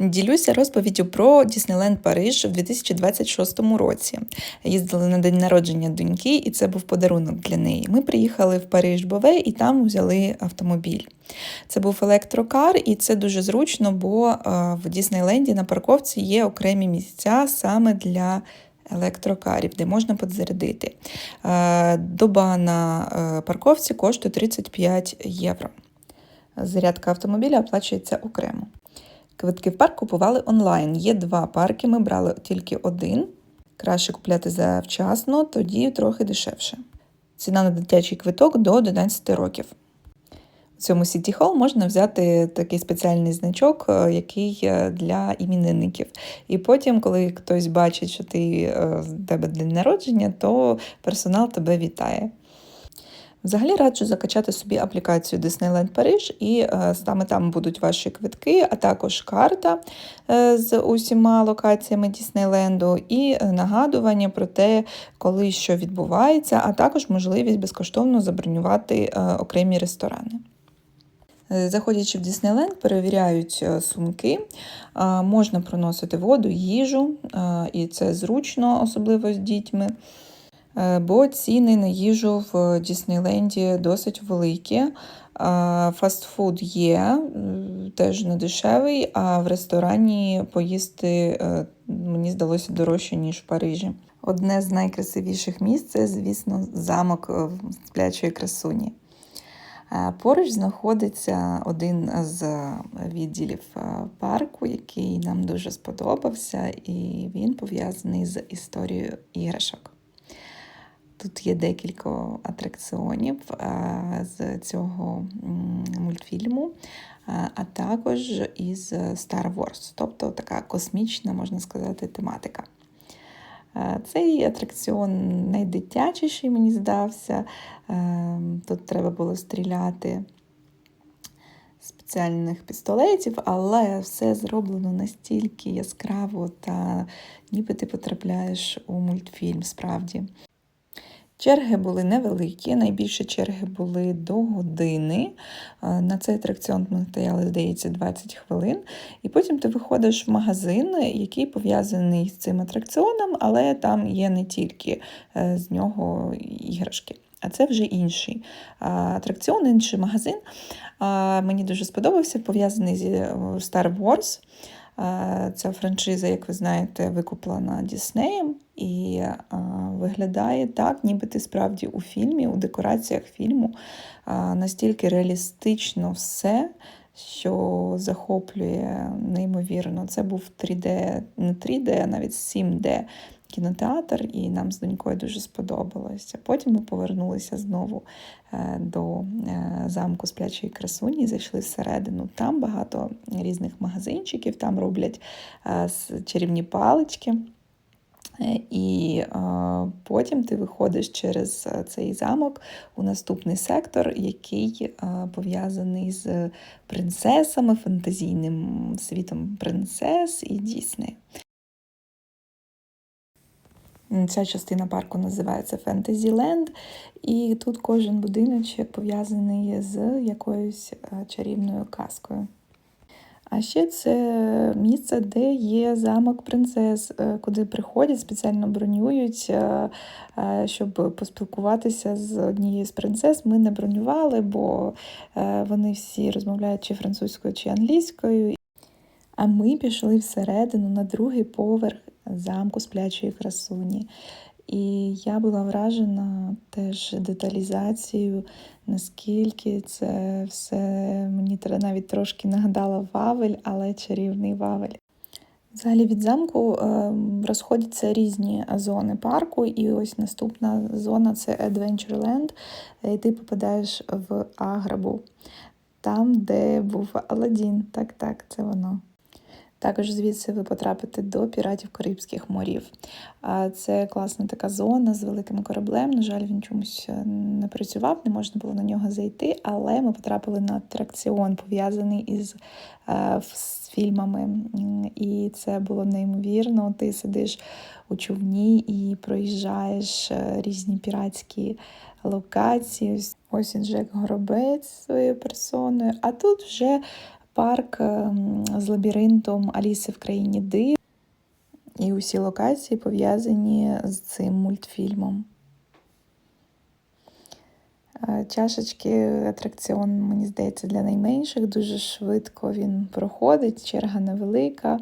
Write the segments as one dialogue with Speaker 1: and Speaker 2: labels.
Speaker 1: Ділюся розповіддю про Діснейленд Париж в 2026 році. Їздили на день народження доньки, і це був подарунок для неї. Ми приїхали в Париж Бове і там взяли автомобіль. Це був електрокар, і це дуже зручно, бо е, в Діснейленді на парковці є окремі місця саме для електрокарів, де можна підзарядити. Е, Доба на е, парковці коштує 35 євро. Зарядка автомобіля оплачується окремо. Квитки в парк купували онлайн. Є два парки, ми брали тільки один. Краще купляти завчасно, тоді трохи дешевше. Ціна на дитячий квиток до 11 років. У цьому City Hall можна взяти такий спеціальний значок, е, який е, для іменинників. І потім, коли хтось бачить, що ти е, тебе день народження, то персонал тебе вітає. Взагалі раджу закачати собі аплікацію Disneyland Париж, і е, саме там будуть ваші квитки, а також карта е, з усіма локаціями Діснейленду, і нагадування про те, коли що відбувається, а також можливість безкоштовно забронювати е, окремі ресторани. Заходячи в Діснейленд, перевіряють сумки, можна проносити воду, їжу, і це зручно, особливо з дітьми. Е, Бо ціни на їжу в Діснейленді досить великі. Е, Фастфуд є, теж не дешевий, а в ресторані поїсти е, мені здалося дорожче, ніж в Парижі. Одне з найкрасивіших місць це, звісно, замок е, сплячої красуні. Е, Поруч знаходиться один з відділів е, парку, який нам дуже сподобався, і він пов'язаний з історією іграшок. Тут є декілька атракціонів е, з цього мультфільму, е, а також із Star Wars, тобто така космічна, можна сказати, тематика. Е, Цей атракціон найдитячіший, мені здався. Тут треба було стріляти спеціальних пістолетів, але все зроблено настільки яскраво та ніби ти потрапляєш у мультфільм справді. Черги були невеликі, найбільше черги були до години. На цей атракціон ми стояли, здається, 20 хвилин. І потім ти виходиш в магазин, який пов'язаний з цим атракціоном, але там є не тільки е, з нього іграшки. А це вже інший атракціон, інший магазин. Мені дуже сподобався, пов'язаний з е, Star Wars. А, Ця франшиза, як ви знаєте, викуплена Діснеєм і а, виглядає так, ніби ти справді у фільмі, у декораціях фільму а, настільки реалістично все, що захоплює неймовірно. Це був 3D, не 3D, а навіть 7D кінотеатр, і нам з донькою дуже сподобалося. Потім ми повернулися знову е, до е, замку сплячої красуні, зайшли всередину. Там багато різних магазинчиків, там роблять е, чарівні палички. І потім ти виходиш через цей замок у наступний сектор, який пов'язаний з принцесами, фантазійним світом принцес і Діснею. Ця частина парку називається Фентезіленд, і тут кожен будиночок пов'язаний з якоюсь е, чарівною казкою. А ще це місце, де є замок принцес, е, куди приходять, спеціально бронюють, е, щоб поспілкуватися з однією з принцес. Ми не бронювали, бо вони всі розмовляють чи французькою, чи англійською. А ми пішли всередину на другий поверх замку сплячої красуні. І я була вражена теж деталізацією, наскільки це все мені навіть трошки нагадало Вавель, але чарівний Вавель. Взагалі від замку е, розходяться різні зони парку, і ось наступна зона це Adventureland, і ти попадаєш в Аграбу, там, де був Аладдін. Так, так, це воно. Також звідси ви потрапите до піратів Карибських морів. Це класна така зона з великим кораблем. На жаль, він чомусь е, не працював, не можна було на нього зайти, але ми потрапили на атракціон, пов'язаний із е, з фільмами. І це було неймовірно. Ти сидиш у човні і проїжджаєш е, різні піратські локації. Ось він Джек Горобець своєю персоною. А тут вже парк ем, з лабіринтом Аліси в країні див. І усі локації пов'язані з цим мультфільмом. Е, чашечки атракціон, мені здається, для найменших. Дуже швидко він проходить, черга невелика.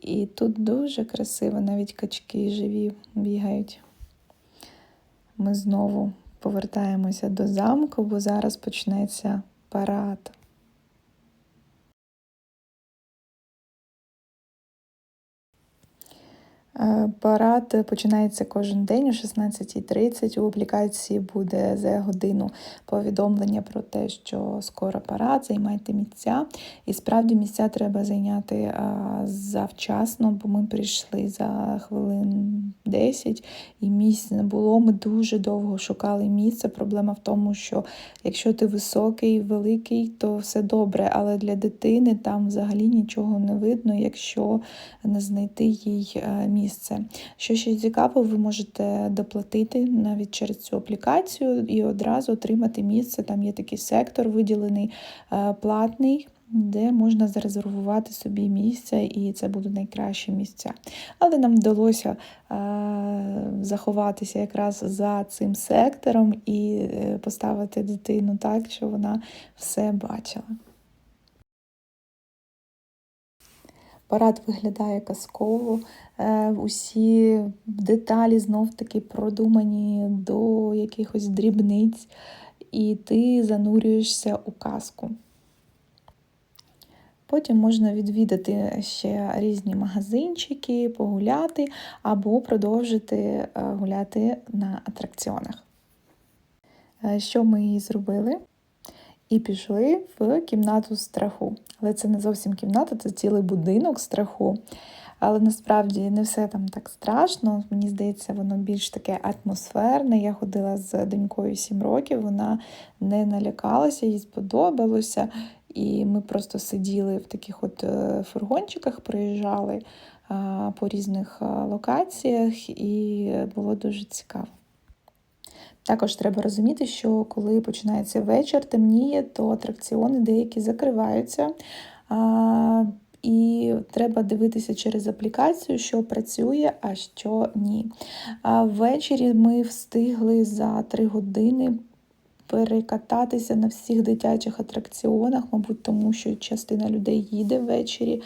Speaker 1: І тут дуже красиво, навіть качки живі бігають. Ми знову повертаємося до замку, бо зараз почнеться парад. Парад починається кожен день о 16.30. У аплікації буде за годину повідомлення про те, що скоро парад, займайте місця. І справді місця треба зайняти завчасно, бо ми прийшли за хвилин 10 і місць не було. Ми дуже довго шукали місце. Проблема в тому, що якщо ти високий, великий, то все добре, але для дитини там взагалі нічого не видно, якщо не знайти їй місце місце. Що ще цікаво, ви можете доплатити навіть через цю аплікацію і одразу отримати місце. Там є такий сектор, виділений е, платний. Де можна зарезервувати собі місце, і це будуть найкращі місця. Але нам вдалося е, заховатися якраз за цим сектором і е, поставити дитину так, що вона все бачила. Парад виглядає казково, усі деталі знов-таки продумані до якихось дрібниць, і ти занурюєшся у казку. Потім можна відвідати ще різні магазинчики, погуляти або продовжити е, гуляти на атракціонах. Е, що ми і зробили? і пішли в кімнату страху. Але це не зовсім кімната, це цілий будинок страху. Але насправді не все там так страшно. Мені здається, воно більш таке атмосферне. Я ходила з донькою 7 років, вона не налякалася, їй сподобалося. І ми просто сиділи в таких от е, фургончиках, приїжджали по різних локаціях, і було дуже цікаво. Також треба розуміти, що коли починається вечір, темніє, то атракціони деякі закриваються. І треба дивитися через аплікацію, що працює, а що ні. А Ввечері ми встигли за три години перекататися на всіх дитячих атракціонах, мабуть, тому що частина людей їде ввечері.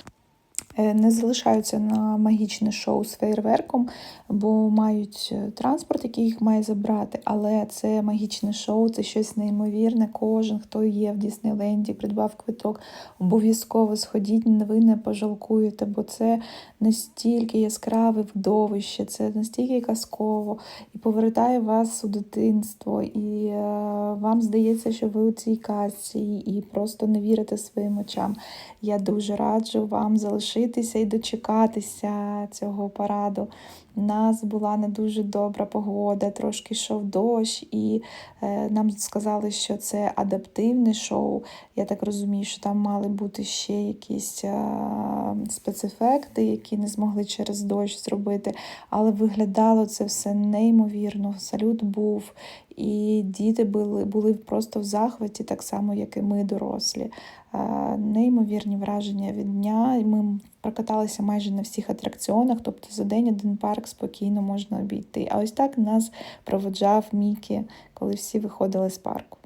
Speaker 1: Е, не залишаються на магічне шоу з фейерверком, бо мають е, транспорт, який їх має забрати. Але це магічне шоу, це щось неймовірне. Кожен, хто є в Діснейленді, придбав квиток, обов'язково сходіть, ви не пожалкуєте, бо це настільки яскраве вдовище, це настільки казково і повертає вас у дитинство. І е, вам здається, що ви у цій казці, і просто не вірите своїм очам. Я дуже раджу вам залишити лишитися і дочекатися цього параду. У нас була не дуже добра погода, трошки йшов дощ, і е, нам сказали, що це адаптивне шоу. Я так розумію, що там мали бути ще якісь е, спецефекти, які не змогли через дощ зробити. Але виглядало це все неймовірно. Салют був, і діти були, були просто в захваті, так само, як і ми, дорослі. Неймовірні враження від дня. Ми прокаталися майже на всіх атракціонах, тобто за день один парк спокійно можна обійти. А ось так нас проводжав Мікі, коли всі виходили з парку.